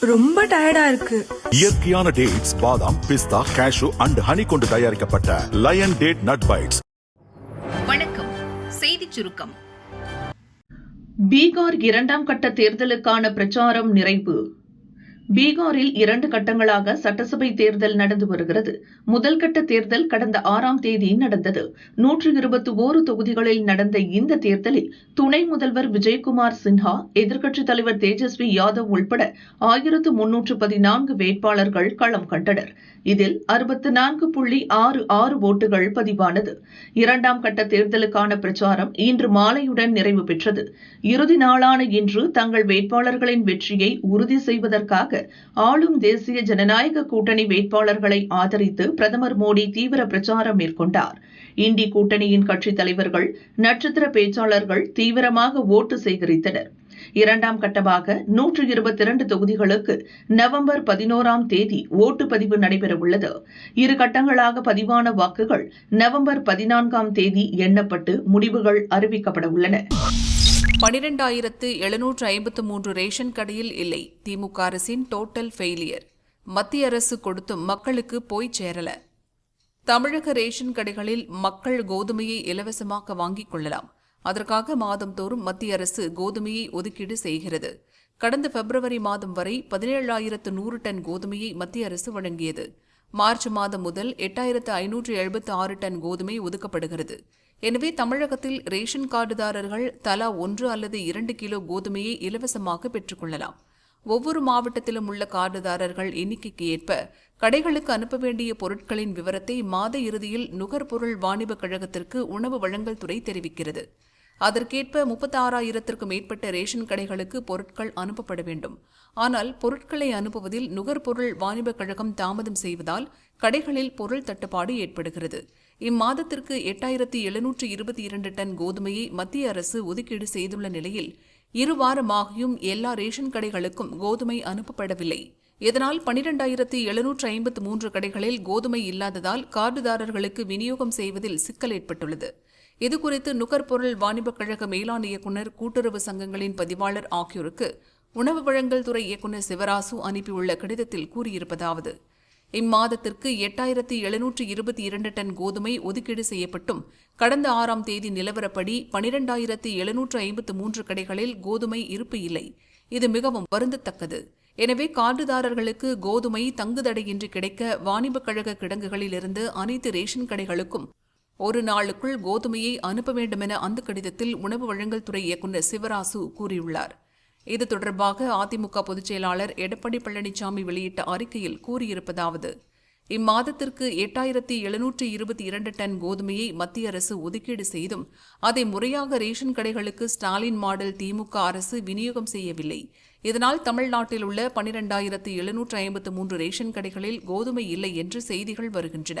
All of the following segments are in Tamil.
ரொம்ப டயர்டா இருக்கு. இயற்கையான டேட்ஸ் பாதாம் பிஸ்தா கேஷு அண்ட் ஹனி கொண்டு தயாரிக்கப்பட்ட லயன் டேட் நட் பைட்ஸ் வணக்கம். செய்திச் சுருக்கம். பீகார் இரண்டாம் கட்ட தேர்தலுக்கான பிரச்சாரம் நிறைவு. பீகாரில் இரண்டு கட்டங்களாக சட்டசபை தேர்தல் நடந்து வருகிறது. முதல் கட்ட தேர்தல் கடந்த ஆறாம் தேதி நடந்தது. நூற்று இருபத்தி ஓரு தொகுதிகளில் நடந்த இந்த தேர்தலில் துணை முதல்வர் விஜயகுமார் சின்ஹா எதிர்க்கட்சித் தலைவர் தேஜஸ்வி யாதவ் உள்பட ஆயிரத்து முன்னூற்று பதினான்கு வேட்பாளர்கள் களம் கண்டனர். இதில் அறுபத்து நான்கு புள்ளி ஆறு ஆறு ஓட்டுகள் பதிவானது. இரண்டாம் கட்ட தேர்தலுக்கான பிரச்சாரம் இன்று மாலையுடன் நிறைவு பெற்றது. இறுதி நாளான இன்று தங்கள் வேட்பாளர்களின் வெற்றியை உறுதி செய்வதற்காக ஆளும் தேசிய ஜனநாயக கூட்டணி வேட்பாளர்களை ஆதரித்து பிரதமர் மோடி தீவிர பிரச்சாரம் மேற்கொண்டார். இண்டி கூட்டணியின் கட்சித் தலைவர்கள் நட்சத்திர பேச்சாளர்கள் தீவிரமாக ஓட்டு சேகரித்தனர். இரண்டாம் கட்டமாக நூற்று இருபத்தி இரண்டு தொகுதிகளுக்கு நவம்பர் பதினோராம் தேதி ஓட்டுப்பதிவு நடைபெறவுள்ளது. இரு கட்டங்களாக பதிவான வாக்குகள் நவம்பர் பதினான்காம் தேதி எண்ணப்பட்டு முடிவுகள் அறிவிக்கப்பட உள்ளன பனிரெண்டாயிரத்து எழுநூற்று ஐம்பத்து மூன்று ரேஷன் கடையில் இல்லை. திமுக அரசின் டோட்டல் ஃபெயிலியர் மத்திய அரசு கொடுத்தும் மக்களுக்கு போய் சேரல. தமிழக ரேஷன் கடைகளில் மக்கள் கோதுமையை இலவசமாக வாங்கிக் கொள்ளலாம். அதற்காக மாதந்தோறும் மத்திய அரசு கோதுமையை ஒதுக்கீடு செய்கிறது. கடந்த பிப்ரவரி மாதம் வரை பதினேழாயிரத்து நூறு டன் கோதுமையை மத்திய அரசு வழங்கியது. மார்ச் மாதம் முதல் எட்டாயிரத்து ஐநூற்று எழுபத்து ஆறு டன் கோதுமை ஒதுக்கப்படுகிறது. எனவே தமிழகத்தில் ரேஷன் கார்டுதாரர்கள் தலா ஒன்று அல்லது இரண்டு கிலோ கோதுமையை இலவசமாக பெற்றுக்கொள்ளலாம். ஒவ்வொரு மாவட்டத்திலும் உள்ள கார்டுதாரர்கள் எண்ணிக்கைக்கு ஏற்ப கடைகளுக்கு அனுப்ப வேண்டிய பொருட்களின் விவரத்தை மாத இறுதியில் நுகர்பொருள் வாணிபக் கழகத்திற்கு உணவு வழங்கல் துறை தெரிவிக்கிறது. அதற்கேற்ப முப்பத்தாறாயிரத்திற்கும் மேற்பட்ட ரேஷன் கடைகளுக்கு பொருட்கள் அனுப்பப்பட வேண்டும். ஆனால் பொருட்களை அனுப்புவதில் நுகர்பொருள் வாணிபக் கழகம் தாமதம் செய்வதால் கடைகளில் பொருள் தட்டுப்பாடு ஏற்படுகிறது. இம்மாதத்திற்கு எட்டாயிரத்தி எழுநூற்று இருபத்தி இரண்டு டன் கோதுமையை மத்திய அரசு ஒதுக்கீடு செய்துள்ள நிலையில் இரு வாரமாகியும் எல்லா ரேஷன் கடைகளுக்கும் கோதுமை அனுப்பப்படவில்லை. இதனால் பனிரெண்டாயிரத்தி எழுநூற்று ஐம்பத்து மூன்று கடைகளில் கோதுமை இல்லாததால் கார்டுதாரர்களுக்கு விநியோகம் செய்வதில் சிக்கல் ஏற்பட்டுள்ளது. இதுகுறித்து நுகர்பொருள் வாணிபக் கழக மேலாண் இயக்குநர் கூட்டுறவு சங்கங்களின் பதிவாளர் ஆகியோருக்கு உணவு வழங்கல் துறை இயக்குநர் சிவராசு அனுப்பியுள்ள கடிதத்தில் கூறியிருப்பதாவது இம்மாதத்திற்கு எட்டாயிரத்தி எழுநூற்று இருபத்தி இரண்டு டன் கோதுமை ஒதுக்கீடு செய்யப்பட்டும். கடந்த ஆறாம் தேதி நிலவரப்படி பனிரெண்டாயிரத்தி எழுநூற்று ஐம்பத்து மூன்று கடைகளில் கோதுமை இருப்பு இல்லை. இது மிகவும் வருந்தத்தக்கது. எனவே கார்டுதாரர்களுக்கு கோதுமை தங்குதடையின்றி கிடைக்க வாணிபக் கழக கிடங்குகளிலிருந்து அனைத்து ரேஷன் கடைகளுக்கும் ஒரு நாளுக்குள் கோதுமையை அனுப்ப வேண்டுமென அந்த கடிதத்தில் உணவு வழங்கல் துறை இயக்குநர் சிவராசு கூறியுள்ளார். இது தொடர்பாக அதிமுக பொதுச்செயலாளர் எடப்பாடி பழனிசாமி வெளியிட்ட அறிக்கையில் கூறியிருப்பதாவது இம்மாதத்திற்கு எட்டாயிரத்தி எழுநூற்று இருபத்தி இரண்டு டன் கோதுமையை மத்திய அரசு ஒதுக்கீடு செய்தும் அதை முறையாக ரேஷன் கடைகளுக்கு ஸ்டாலின் மாடல் திமுக அரசு விநியோகம் செய்யவில்லை. இதனால் தமிழ்நாட்டில் உள்ள பனிரெண்டாயிரத்து எழுநூற்று ஐம்பத்து மூன்று ரேஷன் கடைகளில் கோதுமை இல்லை என்று செய்திகள் வருகின்றன.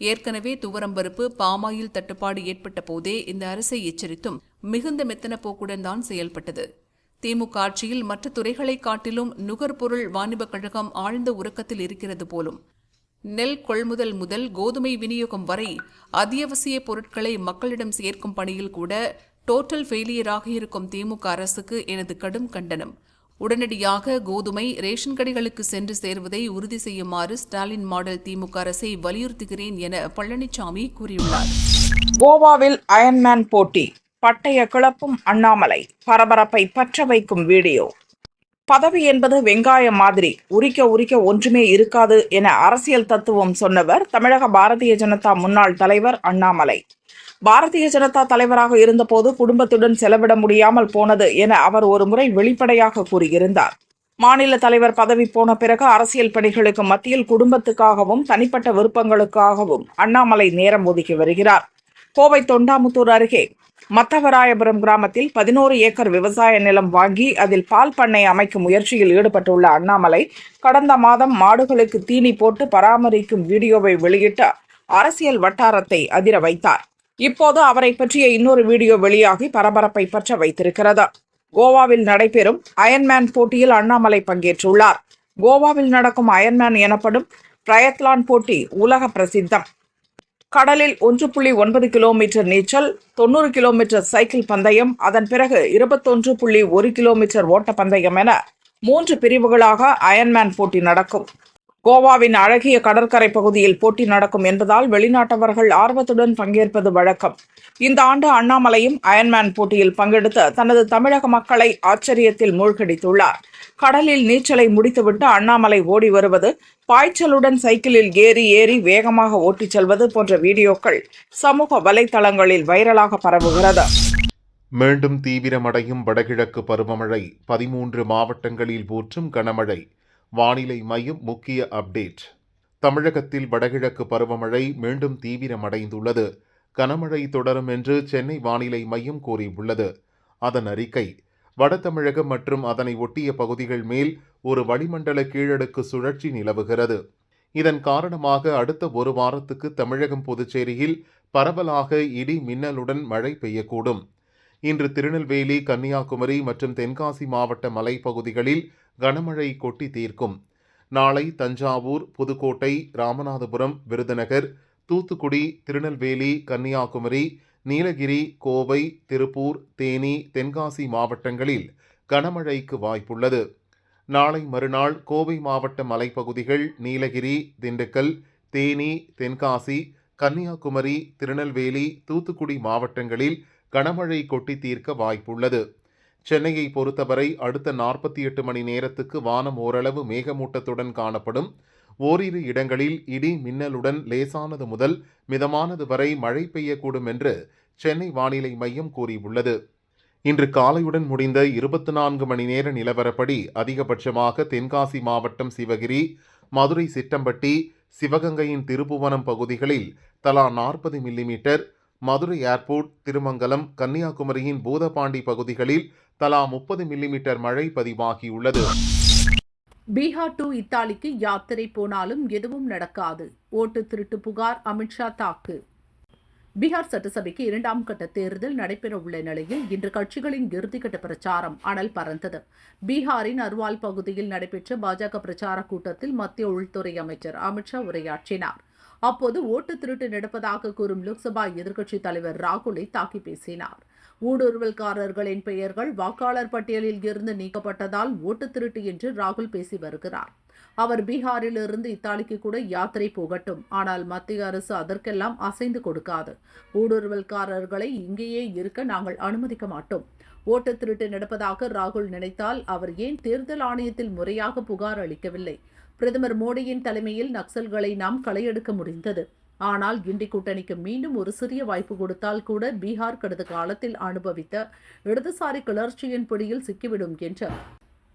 ஏற்கனவே துவரம்பருப்பு பாமாயில் தட்டுப்பாடு ஏற்பட்ட போதே இந்த அரசை எச்சரித்தும் மிகுந்த மெத்தன போக்குடன் தான் செயல்பட்டது. திமுக ஆட்சியில் மற்ற துறைகளைக் காட்டிலும் நுகர்பொருள் வாணிபக் கழகம் ஆழ்ந்த உறக்கத்தில் இருக்கிறது போலும். நெல் கொள்முதல் முதல் கோதுமை விநியோகம் வரை அத்தியாவசிய பொருட்களை மக்களிடம் சேர்க்கும் பணியில் கூட டோட்டல் ஃபெயிலியராக இருக்கும் திமுக அரசுக்கு எனது கடும் கண்டனம். உடனடியாக கோதுமை ரேஷன் கடைகளுக்கு சென்று சேர்வதை உறுதி செய்யுமாறு ஸ்டாலின் மாடல் திமுக அரசை வலியுறுத்துகிறேன் என பழனிசாமி கூறியுள்ளார். கோவாவில் அயன்மேன் போட்டி. பட்டய கிளப்பும் அண்ணாமலை பரபரப்பை பற்ற வைக்கும் வீடியோ. பதவி என்பது வெங்காயம் மாதிரி உரிக்க உரிக்க ஒன்றுமே இருக்காது என அரசியல் தத்துவம் சொன்னவர் தமிழக பாரதிய ஜனதா முன்னாள் தலைவர் அண்ணாமலை. பாரதிய ஜனதா தலைவராக இருந்தபோது குடும்பத்துடன் செலவிட முடியாமல் போனது என அவர் ஒருமுறை வெளிப்படையாக கூறியிருந்தார். மாநில தலைவர் பதவி போன பிறகு அரசியல் பணிகளுக்கு மத்தியில் குடும்பத்துக்காகவும் தனிப்பட்ட விருப்பங்களுக்காகவும் அண்ணாமலை நேரம் ஒதுக்கி வருகிறார். கோவை தொண்டாமுத்தூர் அருகே மத்தவராயபுரம் கிராமத்தில் பதினோரு ஏக்கர் விவசாய நிலம் வாங்கி அதில் பால் பண்ணை அமைக்கும் முயற்சியில் ஈடுபட்டுள்ள அண்ணாமலை கடந்த மாதம் மாடுகளுக்கு தீனி போட்டு பராமரிக்கும் வீடியோவை வெளியிட்டு அரசியல் வட்டாரத்தை அதிர வைத்தார். இப்போது அவரை பற்றிய இன்னொரு வீடியோ வெளியாகி பரபரப்பை பற்ற வைத்திருக்கிறது. கோவாவில் நடைபெறும் அயன்மேன் போட்டியில் அண்ணாமலை பங்கேற்றுள்ளார். கோவாவில் நடக்கும் அயன்மேன் எனப்படும் ட்ரயத்லான் போட்டி உலக பிரசித்தம். கடலில் ஒன்று புள்ளி ஒன்பது கிலோமீட்டர் நீச்சல் தொண்ணூறு கிலோமீட்டர் சைக்கிள் பந்தயம் அதன் பிறகு இருபத்தொன்று புள்ளி ஒரு கிலோமீட்டர் ஓட்ட பந்தயம் என மூன்று பிரிவுகளாக அயன்மேன் போட்டி நடக்கும். கோவாவின் அழகிய கடற்கரை பகுதியில் போட்டி நடக்கும் என்பதால் வெளிநாட்டவர்கள் ஆர்வத்துடன் பங்கேற்பது வழக்கம். இந்த ஆண்டு அண்ணாமலையும் அயன்மேன் போட்டியில் பங்கெடுத்து தனது தமிழக மக்களை ஆச்சரியத்தில் மூழ்கடித்துள்ளார். கடலில் நீச்சலை முடித்துவிட்டு அண்ணாமலை ஓடி வருவது பாய்ச்சலுடன் சைக்கிளில் ஏறி ஏறி வேகமாக ஓட்டிச் செல்வது போன்ற வீடியோக்கள் சமூக வலைதளங்களில் வைரலாக பரவுகிறது. மீண்டும் தீவிரமடையும் வடகிழக்கு பருவமழை பதிமூன்று மாவட்டங்களில் ஊற்றும் கனமழை. வானிலை மையம் முக்கிய அப்டேட். தமிழகத்தில் வடகிழக்கு பருவமழை மீண்டும் தீவிரமடைந்துள்ளது. கனமழை தொடரும் என்று சென்னை வானிலை மையம் கூறியுள்ளது. அதன் அறிக்கை வட தமிழகம் மற்றும் அதனை ஒட்டிய பகுதிகள் மேல் ஒரு வளிமண்டல கீழடுக்கு சுழற்சி நிலவுகிறது. இதன் காரணமாக அடுத்த ஒரு வாரத்துக்கு தமிழகம் புதுச்சேரியில் பரவலாக இடி மின்னலுடன் மழை பெய்யக்கூடும். இன்று திருநெல்வேலி கன்னியாகுமரி மற்றும் தென்காசி மாவட்ட மலைப்பகுதிகளில் கனமழை கொட்டி தீர்க்கும். நாளை தஞ்சாவூர் புதுக்கோட்டை ராமநாதபுரம் விருதுநகர் தூத்துக்குடி திருநெல்வேலி கன்னியாகுமரி நீலகிரி கோவை திருப்பூர் தேனி தென்காசி மாவட்டங்களில் கனமழைக்கு வாய்ப்புள்ளது. நாளை மறுநாள் கோவை மாவட்ட மலைப்பகுதிகள் நீலகிரி திண்டுக்கல் தேனி தென்காசி கன்னியாகுமரி திருநெல்வேலி தூத்துக்குடி மாவட்டங்களில் கனமழை கொட்டி தீர்க்க வாய்ப்புள்ளது. சென்னையை பொறுத்தவரை அடுத்த நாற்பத்தி எட்டு மணி நேரத்துக்கு வானம் ஓரளவு மேகமூட்டத்துடன் காணப்படும். ஓரிரு இடங்களில் இடி மின்னலுடன் லேசானது முதல் மிதமானது வரை மழை பெய்யக்கூடும் என்று சென்னை வானிலை மையம் கூறியுள்ளது. இன்று காலையுடன் முடிந்த இருபத்தி நான்கு மணி நேர நிலவரப்படி அதிகபட்சமாக தென்காசி மாவட்டம் சிவகிரி மதுரை சிட்டம்பட்டி சிவகங்கையின் திருப்புவனம் பகுதிகளில் தலா நாற்பது மில்லிமீட்டர் மதுரை ஏர்போர்ட் திருமங்கலம் கன்னியாகுமரியின் பூதபாண்டி பகுதிகளில் தலா முப்பது மில்லிமீட்டர் மழை பதிவாகியுள்ளது. பீகார் டு இத்தாலிக்கு யாத்திரை போனாலும் எதுவும் நடக்காது. ஓட்டு திருட்டு புகார் அமித்ஷா தாக்கு. பீகார் சட்டசபைக்கு இரண்டாம் கட்ட தேர்தல் நடைபெற உள்ள நிலையில் இன்று கட்சிகளின் இறுதிக்கட்ட பிரச்சாரம் அனல் பறந்தது. பீகாரின் அர்வால் பகுதியில் நடைபெற்ற பாஜக பிரச்சார கூட்டத்தில் மத்திய உள்துறை அமைச்சர் அமித்ஷா உரையாற்றினார். அப்போது ஓட்டு திருட்டு நடப்பதாக கூறும் லோக்சபா எதிர்க்கட்சித் தலைவர் ராகுலை தாக்கி பேசினார். ஊடுருவல்காரர்களின் பெயர்கள் வாக்காளர் பட்டியலில் இருந்து நீக்கப்பட்டதால் ஓட்டு திருட்டு என்று ராகுல் பேசி வருகிறார். அவர் பீகாரில் இருந்து இத்தாலிக்கு கூட யாத்திரை போகட்டும். ஆனால் மத்திய அரசு அதற்கெல்லாம் அசைந்து கொடுக்காது. ஊடுருவல்காரர்களை இங்கேயே இருக்க நாங்கள் அனுமதிக்க மாட்டோம். ஓட்டு திருட்டு நடப்பதாக ராகுல் நினைத்தால் அவர் ஏன் தேர்தல் ஆணையத்தில் முறையாக புகார் அளிக்கவில்லை? பிரதமர் மோடியின் தலைமையில் நக்சல்களை நாம் களையெடுக்க முடிந்தது. ஆனால் கிண்டி கூட்டணிக்கு மீண்டும் ஒரு சிறிய வாய்ப்பு கொடுத்தால் கூட பீகார் கடந்த காலத்தில் அனுபவித்த இடதுசாரி கிளர்ச்சியின் பிடியில் சிக்கிவிடும் என்று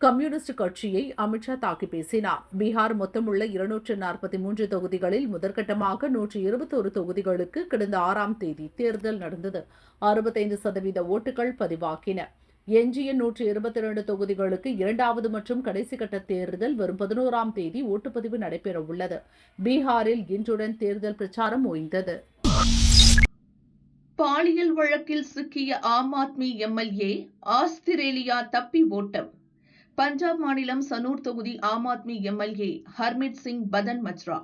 கம்யூனிஸ்ட் கட்சியை அமித்ஷா தாக்கி பேசினார். பீகார் மொத்தமுள்ள இருநூற்று நாற்பத்தி மூன்று தொகுதிகளில் முதற்கட்டமாக நூற்று இருபத்தோரு தொகுதிகளுக்கு கடந்த ஆறாம் தேதி தேர்தல் நடந்தது. அறுபத்தைந்து சதவீத ஓட்டுகள் பதிவாகின. எஞ்சிய நூற்று இருபத்தி இரண்டு தொகுதிகளுக்கு இரண்டாவது மற்றும் கடைசி கட்ட தேர்தல் வரும் பதினோராம் தேதி ஓட்டுப்பதிவு நடைபெற உள்ளது. பீகாரில் இன்றுடன் தேர்தல் பிரச்சாரம் ஓய்ந்தது. பாலியல் வழக்கில் சிக்கிய ஆம் ஆத்மி எம்எல்ஏ ஆஸ்திரேலியா தப்பி ஓட்டம். பஞ்சாப் மாநிலம் சனூர் தொகுதி ஆம் ஆத்மி எம்எல்ஏ ஹர்மித் சிங் பதன் மஜ்ரா.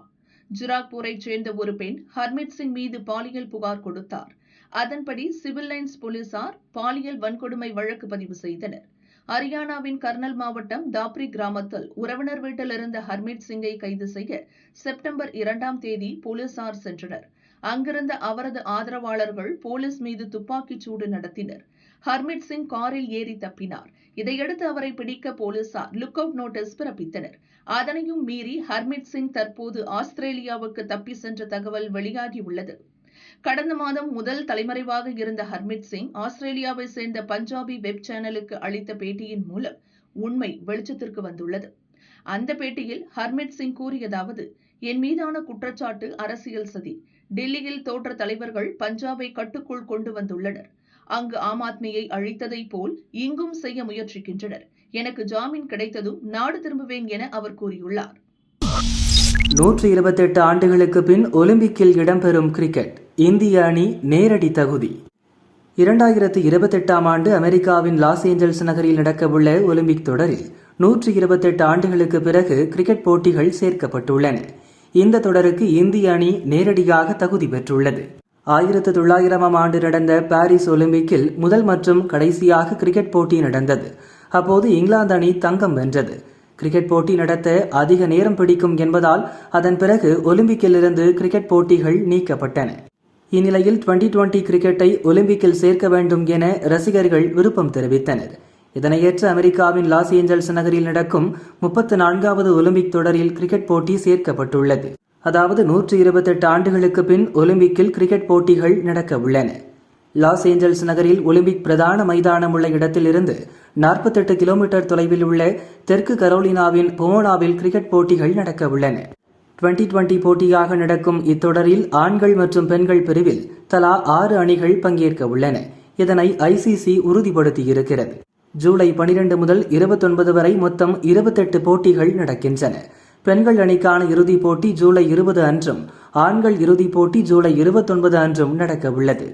ஜிராக்பூரைச் சேர்ந்த ஒரு பெண் ஹர்மித் சிங் மீது பாலியல் புகார் கொடுத்தார். அதன்படி சிவில் லைன்ஸ் போலீசார் பாலியல் வன்கொடுமை வழக்கு பதிவு செய்தனர். ஹரியானாவின் கர்னல் மாவட்டம் தாப்ரி கிராமத்தில் உறவினர் வீட்டில் இருந்த ஹர்மித் சிங்கை கைது செய்ய செப்டம்பர் இரண்டாம் தேதி போலீசார் சென்றனர். அங்கிருந்த அவரது ஆதரவாளர்கள் போலீஸ் மீது துப்பாக்கிச் சூடு நடத்தினர். ஹர்மித் சிங் காரில் ஏறி தப்பினார். இதையடுத்து அவரை பிடிக்க போலீசார் லுக் அவுட் நோட்டீஸ் பிறப்பித்தனர். அதனையும் மீறி ஹர்மித் சிங் தற்போது ஆஸ்திரேலியாவுக்கு தப்பி சென்ற தகவல் வெளியாகியுள்ளது. கடந்த மாதம் முதல் தலைமறைவாக இருந்த ஹர்மித் சிங் ஆஸ்திரேலியாவை சேர்ந்த பஞ்சாபி வெப் சேனலுக்கு அளித்த பேட்டியின் மூலம் உண்மை வெளிச்சத்திற்கு வந்துள்ளது. அந்த பேட்டியில் ஹர்மித் சிங் கூறியதாவது என் மீதான குற்றச்சாட்டு அரசியல் சதி. டெல்லியில் தோற்ற தலைவர்கள் பஞ்சாபை கட்டுக்குள் கொண்டு வந்துள்ளனர். அங்கு ஆம் ஆத்மியை அழித்ததைப் போல் இங்கும் செய்ய முயற்சிக்கின்றனர். எனக்கு ஜாமீன் கிடைத்ததும் நாடு திரும்புவேன் என அவர் கூறியுள்ளார். நூற்றி இருபத்தெட்டு ஆண்டுகளுக்கு பின் ஒலிம்பிக்கில் இடம்பெறும் கிரிக்கெட். இந்திய அணி நேரடி தகுதி. இரண்டாயிரத்து இருபத்தெட்டாம் ஆண்டு அமெரிக்காவின் லாஸ் ஏஞ்சல்ஸ் நகரில் நடக்கவுள்ள ஒலிம்பிக் தொடரில் நூற்றி இருபத்தெட்டு ஆண்டுகளுக்கு பிறகு கிரிக்கெட் போட்டிகள் சேர்க்கப்பட்டுள்ளன. இந்த தொடருக்கு இந்திய அணி நேரடியாக தகுதி பெற்றுள்ளது. ஆயிரத்து தொள்ளாயிரமாம் ஆண்டு நடந்த பாரிஸ் ஒலிம்பிக்கில் முதல் மற்றும் கடைசியாக கிரிக்கெட் போட்டி நடந்தது. அப்போது இங்கிலாந்து அணி தங்கம் வென்றது. கிரிக்கெட் போட்டி நடத்த அதிக நேரம் பிடிக்கும் என்பதால் அதன் பிறகு ஒலிம்பிக்கிலிருந்து கிரிக்கெட் போட்டிகள் நீக்கப்பட்டன. இந்நிலையில் டுவெண்டி டுவெண்டி கிரிக்கெட்டை ஒலிம்பிக்கில் சேர்க்க வேண்டும் என ரசிகர்கள் விருப்பம் தெரிவித்தனர். இதனையேற்று அமெரிக்காவின் லாஸ் ஏஞ்சல்ஸ் நகரில் நடக்கும் முப்பத்து நான்காவது ஒலிம்பிக் தொடரில் கிரிக்கெட் போட்டி சேர்க்கப்பட்டுள்ளது. அதாவது நூற்றி இருபத்தெட்டு ஆண்டுகளுக்கு பின் ஒலிம்பிக்கில் கிரிக்கெட் போட்டிகள் நடக்க உள்ளன. லாஸ் ஏஞ்சல்ஸ் நகரில் ஒலிம்பிக் பிரதான மைதானம் உள்ள இடத்திலிருந்து நாற்பத்தெட்டு கிலோமீட்டர் தொலைவில் உள்ள தெற்கு கரோலினாவின் போனாவில் கிரிக்கெட் போட்டிகள் நடக்க உள்ளன. டுவெண்டி டுவெண்டி போட்டியாக நடக்கும் இத்தொடரில் ஆண்கள் மற்றும் பெண்கள் பிரிவில் தலா ஆறு அணிகள் பங்கேற்க உள்ளன. இதனை ஐசிசி உறுதிப்படுத்தியிருக்கிறது. ஜூலை பனிரெண்டு முதல் இருபத்தொன்பது வரை மொத்தம் இருபத்தெட்டு போட்டிகள் நடக்கின்றன. பெண்கள் அணிக்கான இறுதிப் போட்டி ஜூலை இருபது அன்றும் ஆண்கள் இறுதிப் போட்டி ஜூலை இருபத்தொன்பது அன்றும் நடக்க உள்ளது.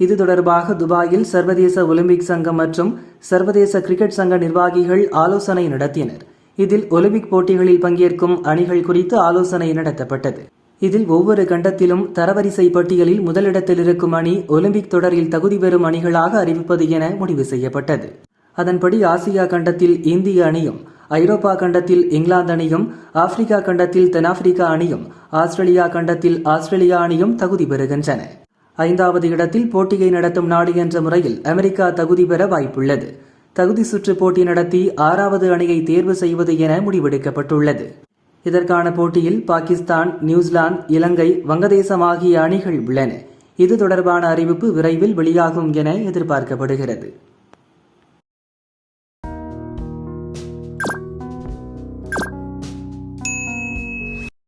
இது தொடர்பாக துபாயில் சர்வதேச ஒலிம்பிக் சங்கம் மற்றும் சர்வதேச கிரிக்கெட் சங்க நிர்வாகிகள் ஆலோசனை நடத்தினர். இதில் ஒலிம்பிக் போட்டிகளில் பங்கேற்கும் அணிகள் குறித்து ஆலோசனை நடத்தப்பட்டது. இதில் ஒவ்வொரு கண்டத்திலும் தரவரிசை பட்டியலில் முதலிடத்தில் இருக்கும் அணி ஒலிம்பிக் தொடரில் தகுதி பெறும் அணிகளாக அறிவிப்பது என முடிவு செய்யப்பட்டது. அதன்படி ஆசியா கண்டத்தில் இந்திய அணியும் ஐரோப்பா கண்டத்தில் இங்கிலாந்து அணியும் ஆப்பிரிக்கா கண்டத்தில் தென்னாப்பிரிக்கா அணியும் ஆஸ்திரேலியா கண்டத்தில் ஆஸ்திரேலியா அணியும் தகுதி பெறுகின்றன. ஐந்தாவது இடத்தில் போட்டியை நடத்தும் நாடு என்ற முறையில் அமெரிக்கா தகுதி பெற வாய்ப்புள்ளது. தகுதி சுற்று போட்டி நடத்தி ஆறாவது அணியை தேர்வு செய்வது என முடிவெடுக்கப்பட்டுள்ளது. இதற்கான போட்டியில் பாகிஸ்தான் நியூசிலாந்து இலங்கை வங்கதேசம் ஆகிய அணிகள் உள்ளன. இது தொடர்பான அறிவிப்பு விரைவில் வெளியாகும் என எதிர்பார்க்கப்படுகிறது.